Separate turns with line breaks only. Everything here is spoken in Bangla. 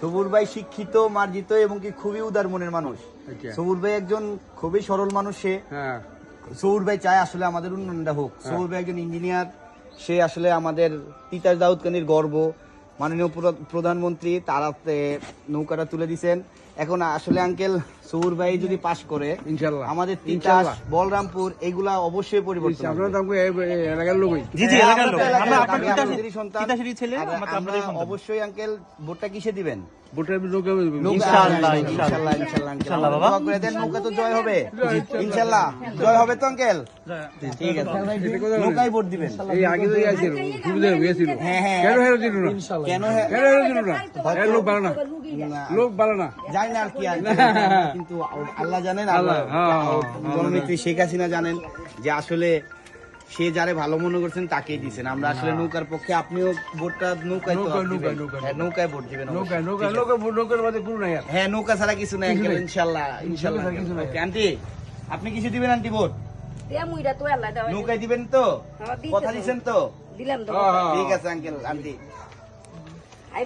সবুর ভাই শিক্ষিত মার্জিত এবং কি খুবই উদার মনের মানুষ।
আচ্ছা।
সবুর ভাই একজন খুবই সরল মানুষ সে। সবুর ভাই চায় আসলে আমাদের উন্নয়নটা হোক। সবুর ভাই একজন ইঞ্জিনিয়ার সে আসলে আমাদের তিতাস দাউদকানির গর্ব। মাননীয় প্রধানমন্ত্রী তারাতে নৌকাটা তুলে দিছেন। এখন আসলে আঙ্কেল সৌর ভাই যদি পাশ করে
ইনশাল্লাহ
আমাদের
ইনশাল্লাহ।
বলরামপুর এগুলা অবশ্যই পরিবর্তন।
আপনারা তো এলাকার লোকই।
জি জি
হ্যাঁ,
এলাকার লোক। আমরা আপনার
আমি সন্তান।
তিতাসেরই ছেলে আমরা
আমরা। অবশ্যই আঙ্কেল ভোটটা কিসে দিবেন?
ভোটের নৌকা
ইনশাআল্লাহ,
ইনশাআল্লাহ, ইনশাআল্লাহ, ইনশাআল্লাহ,
ইনশাআল্লাহ, বাবা।
দোয়া করে দেন, নৌকা তো জয় হবে। ইনশাল্লাহ জয় হবে তো আঙ্কেল ঠিক আছে। নৌকায় ভোট দিবেন।
এই আগে তো আসছিল সুবিধা হয়েছিল
হ্যাঁ, হ্যাঁ।
কেন হেরো দিল না?
কেন
কেন হেরো দিল না? লোক ভালো না। লোক ভালো না।
জানি না আর কি আর কি। কিন্তু আল্লাহ জানেন
আল্লাহ,
আল্লাহ
হ্যাঁ,
জননেত্রী শেখ হাসিনা জানেন যে আসলে সে যারে ভালো মনে করছেন তাকেই দিছেন। আমরা আসলে নৌকার পক্ষে আপনিও ভোটটা নৌকায়
নৌকায়।
হ্যাঁ, ভোট দিবেন হ্যাঁ নৌকা ছাড়া কিছু নাই। ইনশাল্লাহ ইনশাল্লাহ
কিছু
আন্টি আপনি কিছু দিবেন আন্টি ভোট? নৌকায় দিবেন তো?
হ্যাঁ,
কথা। দিচ্ছেন তো?
দিলাম তো।
হ্যাঁ, হ্যাঁ।
ঠিক আছে আঙ্কেল আন্টি।